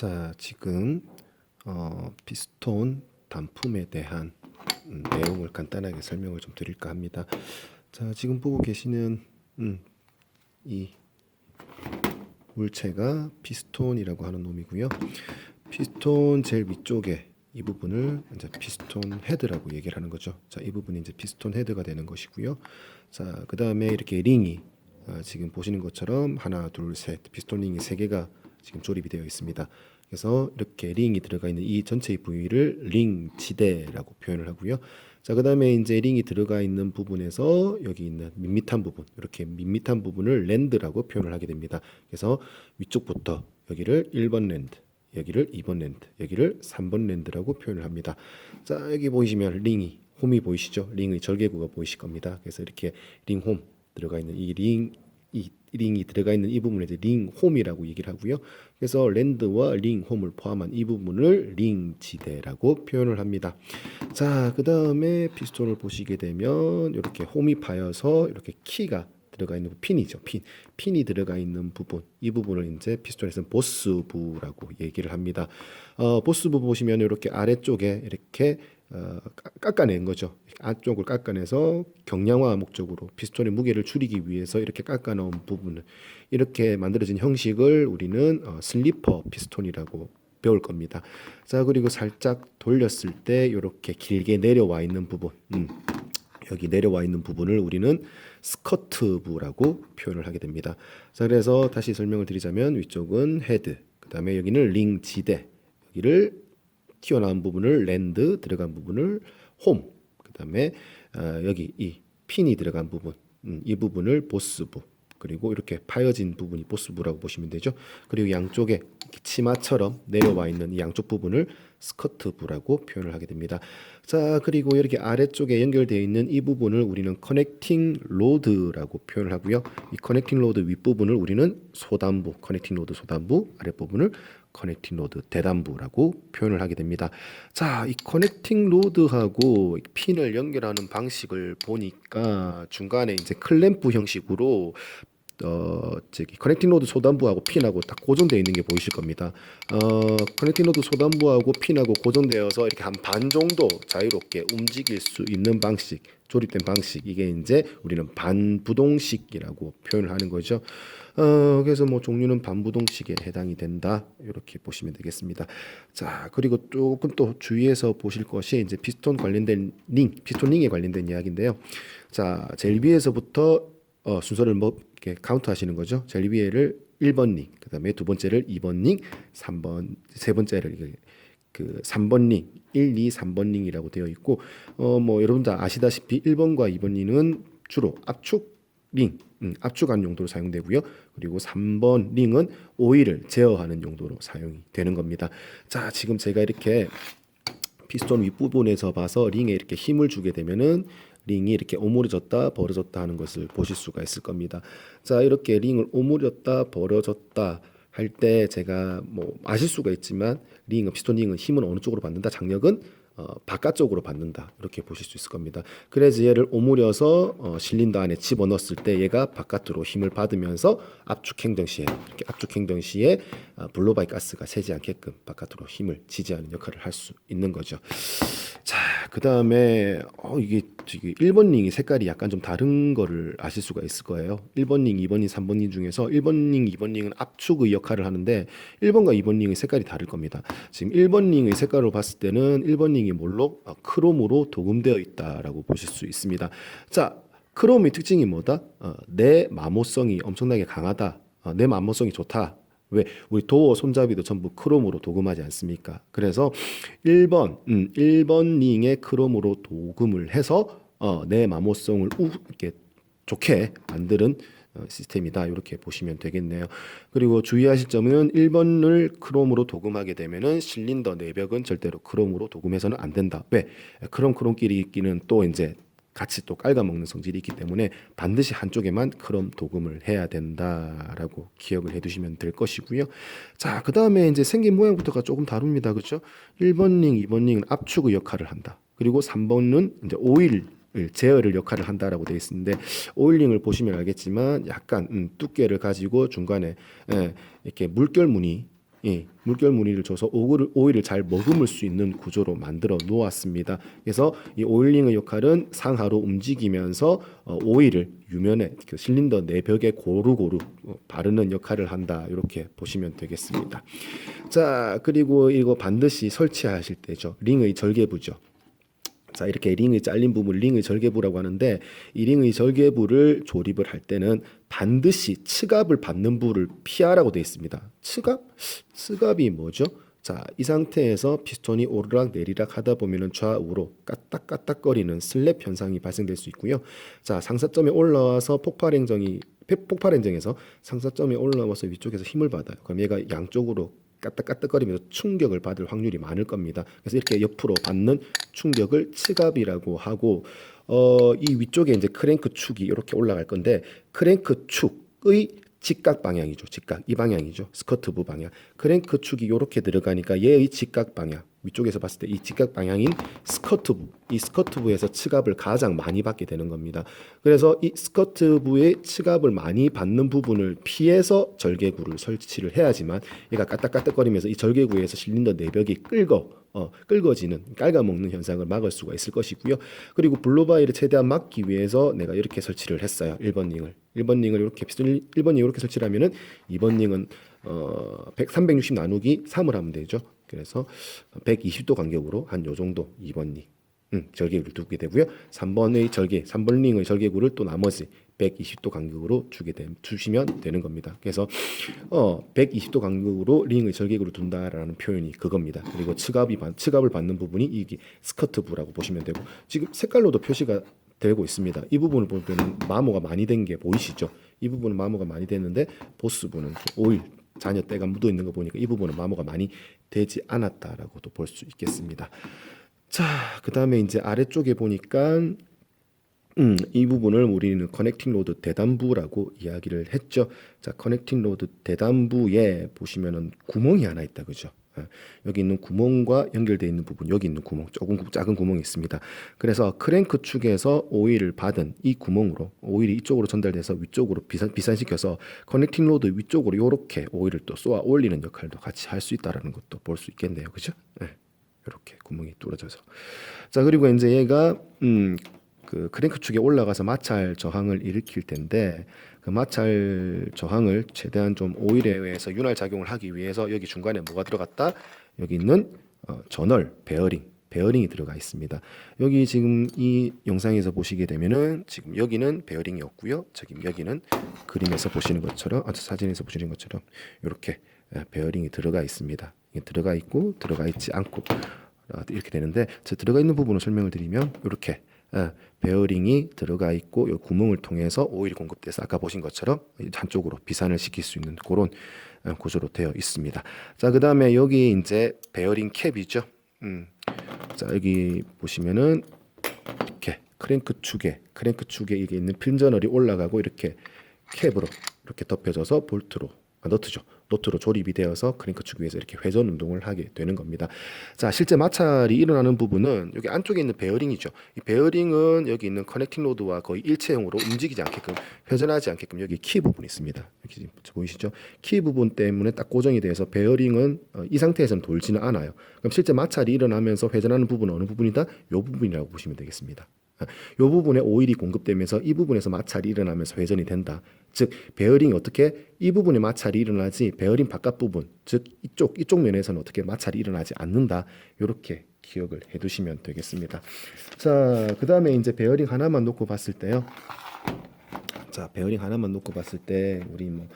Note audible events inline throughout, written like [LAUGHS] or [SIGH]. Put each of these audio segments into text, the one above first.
자, 지금 어, 피스톤 단품에 대한 음, 내용을 간단하게 설명을 좀 드릴까 합니다. 자, 지금 보고 계시는 음, 이 물체가 피스톤이라고 하는 놈이고요. 피스톤 제일 위쪽에 이 부분을 이제 피스톤 헤드라고 얘기를 하는 거죠. 자, 이 부분이 이제 피스톤 헤드가 되는 것이고요. 자, 그 다음에 이렇게 링이 아, 지금 보시는 것처럼 하나, 둘, 셋 피스톤 링이 세 개가 지금 조립이 되어 있습니다. 그래서 이렇게 링이 들어가 있는 이 전체의 부위를 링 지대라고 표현을 하고요. 자, 그 다음에 이제 링이 들어가 있는 부분에서 여기 있는 밋밋한 부분, 이렇게 밋밋한 부분을 랜드라고 표현을 하게 됩니다. 그래서 위쪽부터 여기를 1번 랜드, 여기를 2번 랜드, 여기를 3번 랜드라고 표현을 합니다. 자, 여기 보이시면 링이 홈이 보이시죠? 링의 절개구가 보이실 겁니다. 그래서 이렇게 링홈 들어가 있는 이 링, 이 링이 들어가 있는 이 부분을 이제 링홈이라고 얘기를 하고요. 그래서 랜드와 링홈을 포함한 이 부분을 링지대라고 표현을 합니다. 자, 그 다음에 피스톤을 보시게 되면 이렇게 홈이 파여서 이렇게 키가 들어가 있는 핀이죠. 핀. 핀이 들어가 있는 부분. 이 부분을 이제 피스톤에서는 보스부라고 얘기를 합니다. 어, 보스부 보시면 이렇게 아래쪽에 이렇게 어, 깎- 깎아낸 거죠. 안쪽을 깎아내서 경량화 목적으로 피스톤의 무게를 줄이기 위해서 이렇게 깎아놓은 부분을 이렇게 만들어진 형식을 우리는 어, 슬리퍼 피스톤이라고 배울 겁니다. 자 그리고 살짝 돌렸을 때 이렇게 길게 내려와 있는 부분, 음, 여기 내려와 있는 부분을 우리는 스커트부라고 표현을 하게 됩니다. 자 그래서 다시 설명을 드리자면 위쪽은 헤드, 그 다음에 여기는 링 지대, 여기를 튀어나온 부분을 랜드 들어간 부분을 홈 그다음에 어, 여기 이 핀이 들어간 부분 음, 이 부분을 보스부 그리고 이렇게 파여진 부분이 보스부라고 보시면 되죠. 그리고 양쪽에 치마처럼 내려와 있는 이 양쪽 부분을 스커트부라고 표현을 하게 됩니다. 자 그리고 이렇게 아래쪽에 연결되어 있는 이 부분을 우리는 커넥팅 로드라고 표현을 하고요. 이 커넥팅 로드 윗부분을 우리는 소단부 커넥팅 로드 소단부 아랫부분을 커넥팅 로드 대단부라고 표현을 하게 됩니다. 자, 이 커넥팅 로드하고 핀을 연결하는 방식을 보니까 중간에 이제 클램프 형식으로 어 저기 커넥팅 로드 소단부하고 핀하고 딱 고정되어 있는 게 보이실 겁니다. 어 커넥팅 로드 소단부하고 핀하고 고정되어서 이렇게 한 반 정도 자유롭게 움직일 수 있는 방식, 조립된 방식 이게 이제 우리는 반부동식이라고 표현을 하는 거죠. 어 그래서 뭐 종류는 반부동식에 해당이 된다 이렇게 보시면 되겠습니다. 자 그리고 조금 또 주의해서 보실 것이 이제 피스톤 관련된 링, 피스톤 링에 관련된 이야기인데요. 자 제일 위에서부터 어, 순서를 뭐 이렇게 카운트 하시는 거죠. 제일 위에를 1번 링, 그다음에 두 번째를 2번 링, 3번 세 번째를 그 3번 링, 1, 2, 3번 링이라고 되어 있고 어 뭐 여러분들 아시다시피 1번과 2번 링은 주로 압축 링, 음, 압축한 용도로 사용되고요. 그리고 3번 링은 오일을 제어하는 용도로 사용이 되는 겁니다. 자, 지금 제가 이렇게 피스톤 윗부분에서 봐서 링에 이렇게 힘을 주게 되면은 링이 이렇게 오므려졌다 벌어졌다 하는 것을 보실 수가 있을 겁니다. 자 이렇게 링을 오므렸다 벌어졌다 할 때 제가 뭐 아실 수가 있지만 링은 피스톤 링은 힘은 어느 쪽으로 받는다 장력은 어, 바깥쪽으로 받는다 이렇게 보실 수 있을 겁니다. 그래서 얘를 오므려서 어, 실린더 안에 집어넣었을 때 얘가 바깥으로 힘을 받으면서 압축 행동 시에 이렇게 압축 행동 시에 어, 블로바이 가스가 새지 않게끔 바깥으로 힘을 지지하는 역할을 할 수 있는 거죠. 자, 그 다음에 어, 이게 저기 1번 링이 색깔이 약간 좀 다른 거를 아실 수가 있을 거예요. 1번 링, 2번 링, 3번 링 중에서 1번 링, 2번 링은 압축의 역할을 하는데 1번과 2번 링의 색깔이 다를 겁니다. 지금 1번 링의 색깔로 봤을 때는 1번 링이 뭘로 어, 크롬으로 도금되어 있다라고 보실 수 있습니다. 자, 크롬의 특징이 뭐다? 어, 내 마모성이 엄청나게 강하다. 어, 내 마모성이 좋다. 왜 우리 도어 손잡이도 전부 크롬으로 도금하지 않습니까? 그래서 1번 음, 1번 링에 크롬으로 도금을 해서 어, 내 마모성을 우, 이렇게 좋게 만드는 어, 시스템이다 이렇게 보시면 되겠네요. 그리고 주의하실 점은 1번을 크롬으로 도금하게 되면은 실린더 내벽은 절대로 크롬으로 도금해서는 안 된다. 왜? 크롬 크롬끼리 끼는 또 이제 같이 또 깔아먹는 성질이 있기 때문에 반드시 한쪽에만 크롬 도금을 해야 된다라고 기억을 해두시면 될 것이고요. 자, 그 다음에 이제 생긴 모양부터가 조금 다릅니다. 그렇죠? 1번 링, 2번 링은 압축의 역할을 한다. 그리고 3번은 이제 오일 제어를 역할을 한다라고 되어 있는데 오일링을 보시면 알겠지만 약간 음, 두께를 가지고 중간에 예, 이렇게 물결 무늬 예, 물결 무늬를 줘서 오일을, 오일을 잘 머금을 수 있는 구조로 만들어 놓았습니다. 그래서 이 오일링의 역할은 상하로 움직이면서 어, 오일을 유면에 그 실린더 내벽에 고루고루 어, 바르는 역할을 한다. 이렇게 보시면 되겠습니다. 자, 그리고 이거 반드시 설치하실 때죠. 링의 절개부죠. 자 이렇게 링의 잘린 부분 링의 절개부라고 하는데 이 링의 절개부를 조립을 할 때는 반드시 측압을 받는 부를 피하라고 되어 있습니다. 측압? 측압이 뭐죠? 자, 이 상태에서 피스톤이 오르락 내리락 하다 보면은 좌우로 까딱까딱거리는 슬랩 현상이 발생될 수 있고요. 자, 상사점에 올라와서 폭발 행정이 폭발 행정에서 상사점에 올라와서 위쪽에서 힘을 받아요. 그럼 얘가 양쪽으로 까딱까딱거리면서 충격을 받을 확률이 많을 겁니다. 그래서 이렇게 옆으로 받는 충격을 측압이라고 하고 어, 이 위쪽에 이제 크랭크 축이 이렇게 올라갈 건데 크랭크 축의 직각 방향이죠. 직각 이 방향이죠. 스커트부 방향. 크랭크 축이 이렇게 들어가니까 얘의 직각 방향 위쪽에서 봤을 때 이 직각 방향인 스커트부 이 스커트부에서 측압을 가장 많이 받게 되는 겁니다. 그래서 이 스커트부의 측압을 많이 받는 부분을 피해서 절개구를 설치를 해야지만 얘가 까딱까딱거리면서 이 절개구에서 실린더 내벽이 끌거 어, 끌거지는 깔가먹는 현상을 막을 수가 있을 것이고요. 그리고 블로바이를 최대한 막기 위해서 내가 이렇게 설치를 했어요. 1번 링을 1번 링을 이렇게 1번 링 이렇게 설치를 하면은 2번 링은 어, 100, 360 나누기 3을 하면 되죠. 그래서 120도 간격으로 한 요 정도 2번 링 음, 절개구를 두게 되고요. 3번의 절개, 3번 링의 절개구를 또 나머지 120도 간격으로 주게 되, 주시면 되는 겁니다. 그래서 어, 120도 간격으로 링의 절개구를 둔다라는 표현이 그겁니다. 그리고 측압이 측압을 받는 부분이 이게 스커트부라고 보시면 되고 지금 색깔로도 표시가 되고 있습니다. 이 부분을 보면 마모가 많이 된 게 보이시죠? 이 부분은 마모가 많이 됐는데 보스부는 오일 잔여 때가 묻어 있는 거 보니까 이 부분은 마모가 많이 되지 않았다라고도 볼 수 있겠습니다. 자, 그 다음에 이제 아래쪽에 보니까 음, 이 부분을 우리는 커넥팅 로드 대단부라고 이야기를 했죠. 자, 커넥팅 로드 대단부에 보시면은 구멍이 하나 있다, 그죠? 아, 여기 있는 구멍과 연결되어 있는 부분, 여기 있는 구멍, 조금 작은 구멍이 있습니다. 그래서 크랭크 축에서 오일을 받은 이 구멍으로 오일이 이쪽으로 전달돼서 위쪽으로 비산, 비산시켜서 커넥팅 로드 위쪽으로 이렇게 오일을 또 쏘아 올리는 역할도 같이 할 수 있다라는 것도 볼 수 있겠네요, 그죠? 네. 이렇게 구멍이 뚫어져서 자 그리고 이제 얘가 음, 그 크랭크 축에 올라가서 마찰 저항을 일으킬 텐데 그 마찰 저항을 최대한 좀 오일에 의해서 윤활 작용을 하기 위해서 여기 중간에 뭐가 들어갔다 여기 있는 어, 전월 베어링 베어링이 들어가 있습니다. 여기 지금 이 영상에서 보시게 되면은 지금 여기는 베어링이었고요. 지금 여기는 그림에서 보시는 것처럼 아, 사진에서 보시는 것처럼 이렇게 예, 베어링이 들어가 있습니다. 들어가 있고 들어가 있지 않고 아, 이렇게 되는데 저 들어가 있는 부분을 설명을 드리면 이렇게 예, 베어링이 들어가 있고 이 구멍을 통해서 오일이 공급돼서 아까 보신 것처럼 한쪽으로 비산을 시킬 수 있는 그런 예, 구조로 되어 있습니다. 자, 그 다음에 여기 이제 베어링 캡이죠. 음. 자, 여기 보시면은 이렇게 크랭크 축에 크랭크 축에 이게 있는 필전널이 올라가고 이렇게 캡으로 이렇게 덮여져서 볼트로 아, 너트죠. 노트로 조립이 되어서 크랭크 축 위에서 이렇게 회전 운동을 하게 되는 겁니다. 자, 실제 마찰이 일어나는 부분은 여기 안쪽에 있는 베어링이죠. 이 베어링은 여기 있는 커넥팅 로드와 거의 일체형으로 움직이지 않게끔 회전하지 않게끔 여기 키 부분이 있습니다. 이렇게 보이시죠? 키 부분 때문에 딱 고정이 돼서 베어링은 어, 이 상태에서는 돌지는 않아요. 그럼 실제 마찰이 일어나면서 회전하는 부분은 어느 부분이다? 이 부분이라고 보시면 되겠습니다. [LAUGHS] 이 부분에 오일이 공급되면서 이 부분에서 마찰이 일어나면서 회전이 된다. 즉 베어링이 어떻게 이 부분에 마찰이 일어나지 베어링 바깥 부분 즉 이쪽 이쪽 면에서는 어떻게 마찰이 일어나지 않는다. 이렇게 기억을 해두시면 되겠습니다. 자, 그 다음에 이제 베어링 하나만 놓고 봤을 때요. 자, 베어링 하나만 놓고 봤을 때 우리 뭐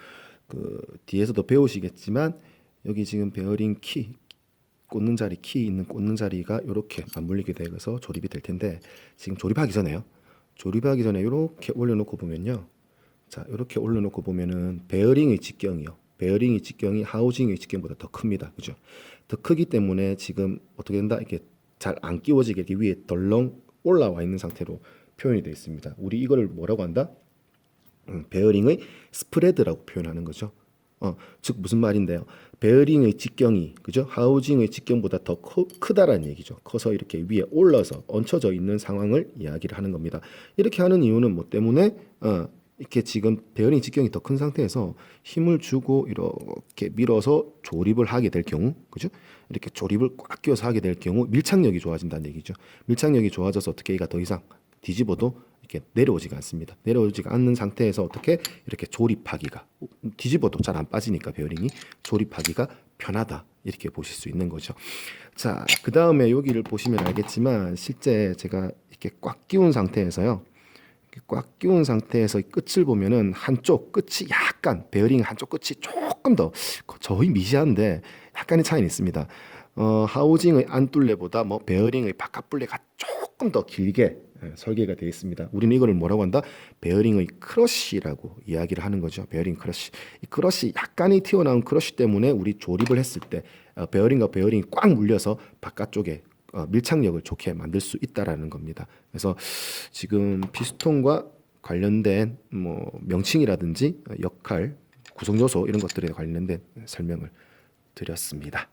그 뒤에서도 배우시겠지만 여기 지금 베어링 키 꽂는 자리 키 있는 꽂는 자리가 이렇게 맞물리게 돼서 조립이 될 텐데 지금 조립하기 전에요. 조립하기 전에 이렇게 올려놓고 보면요. 자 이렇게 올려놓고 보면은 베어링의 직경이요. 베어링의 직경이 하우징의 직경보다 더 큽니다. 그죠? 더 크기 때문에 지금 어떻게 된다? 이렇게 잘 안 끼워지게 이렇게 위에 덜렁 올라와 있는 상태로 표현이 되어 있습니다. 우리 이거를 뭐라고 한다? 음, 베어링의 스프레드라고 표현하는 거죠. 어, 즉 무슨 말인데요? 베어링의 직경이 그죠? 하우징의 직경보다 더 커, 크다라는 얘기죠. 커서 이렇게 위에 올라서 얹혀져 있는 상황을 이야기를 하는 겁니다. 이렇게 하는 이유는 뭐 때문에 어, 이렇게 지금 베어링 직경이 더 큰 상태에서 힘을 주고 이렇게 밀어서 조립을 하게 될 경우, 그죠? 이렇게 조립을 꽉 끼워서 하게 될 경우 밀착력이 좋아진다는 얘기죠. 밀착력이 좋아져서 어떻게 얘가 더 이상 뒤집어도 이렇게 내려오지가 않습니다. 내려오지가 않는 상태에서 어떻게 이렇게 조립하기가 뒤집어도 잘 안 빠지니까 베어링이 조립하기가 편하다 이렇게 보실 수 있는 거죠. 자, 그 다음에 여기를 보시면 알겠지만 실제 제가 이렇게 꽉 끼운 상태에서요. 꽉 끼운 상태에서 이 끝을 보면은 한쪽 끝이 약간 베어링 한쪽 끝이 조금 더 거의 미세한데 약간의 차이는 있습니다. 어, 하우징의 안둘레보다 뭐 베어링의 바깥 둘레가 조금 더 길게 예, 설계가 되어 있습니다. 우리는 이거를 뭐라고 한다? 베어링의 크러쉬라고 이야기를 하는 거죠. 베어링 크러쉬. 이 크러쉬 약간이 튀어나온 크러쉬 때문에 우리 조립을 했을 때 어, 베어링과 베어링이 꽉 물려서 바깥쪽에 어, 밀착력을 좋게 만들 수 있다라는 겁니다. 그래서 지금 피스톤과 관련된 뭐 명칭이라든지 역할, 구성 요소 이런 것들에 관련된 설명을 드렸습니다.